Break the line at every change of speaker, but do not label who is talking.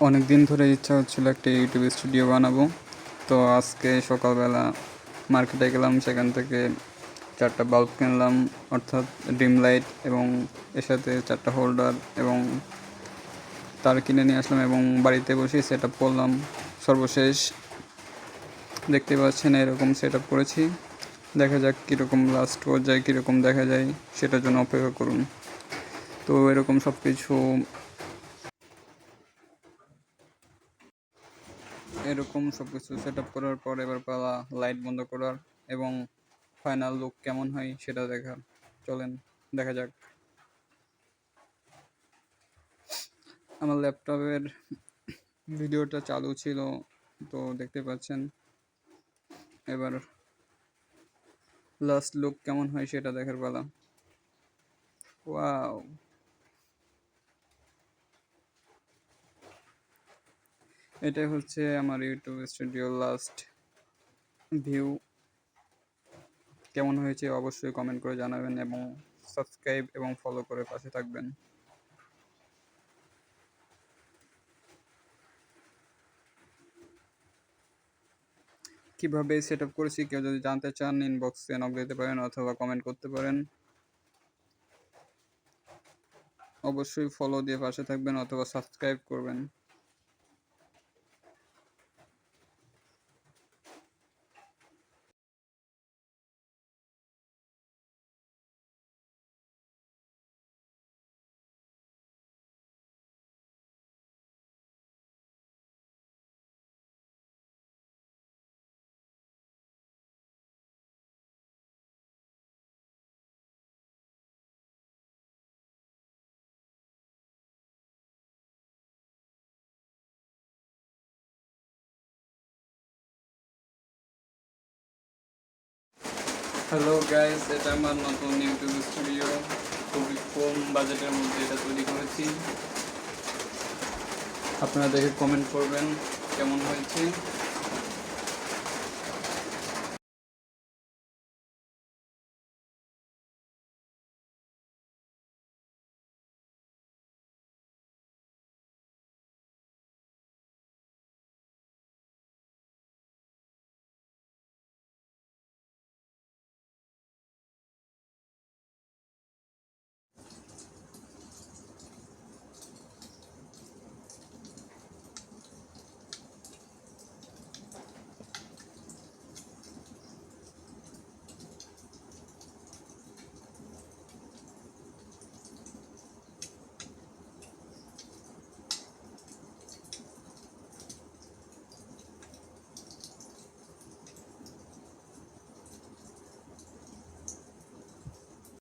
অনেক দিন ধরে ইচ্ছা হচ্ছিল একটা ইউটিউব স্টুডিও বানাবো। তো আজকে সকালবেলা মার্কেটে গেলাম, সেখান থেকে চারটা বাল্ব কিনলাম, অর্থাৎ ডিম লাইট এবং এর সাথে চারটা হোল্ডার এবং তার কিনে নিয়ে আসলাম এবং বাড়িতে বসে সেট আপ করলাম। সর্বশেষ দেখতে পাচ্ছেন এরকম সেট আপ করেছি। দেখা যাক কীরকম লাস্ট পর্যায়ে কীরকম দেখা যায়, সেটার জন্য অপেক্ষা করুন। তো এরকম সব কিছু এরকম সব কিছু সেট আপ করার পর এবার পালা লাইট বন্ধ করার এবং ফাইনাল লুক কেমন হয় সেটা দেখার। চলেন, দেখা যাক। আমার ল্যাপটপের ভিডিওটা চালু ছিল, তো দেখতে পাচ্ছেন। এবার লাস্ট লুক কেমন হয় সেটা দেখার পালা। ওয়াও এটাই হচ্ছে আমার ইউটিউব স্টুডিও লাস্ট ভিউ কেমন হয়েছে অবশ্যই কমেন্ট করে জানাবেন এবং সাবস্ক্রাইব এবং ফলো করে পাশে থাকবেন। কীভাবে সেট আপ করেছি কেউ যদি জানতে চান ইনবক্সে নক দিতে পারেন অথবা কমেন্ট করতে পারেন। অবশ্যই ফলো দিয়ে পাশে থাকবেন অথবা সাবস্ক্রাইব করবেন। হ্যালো গাইস এটা আমার নতুন ইউটিউব স্টুডিও খুবই কম বাজেটের মধ্যে এটা তৈরি করেছি। আপনারা দেখে কমেন্ট করবেন কেমন হয়েছে।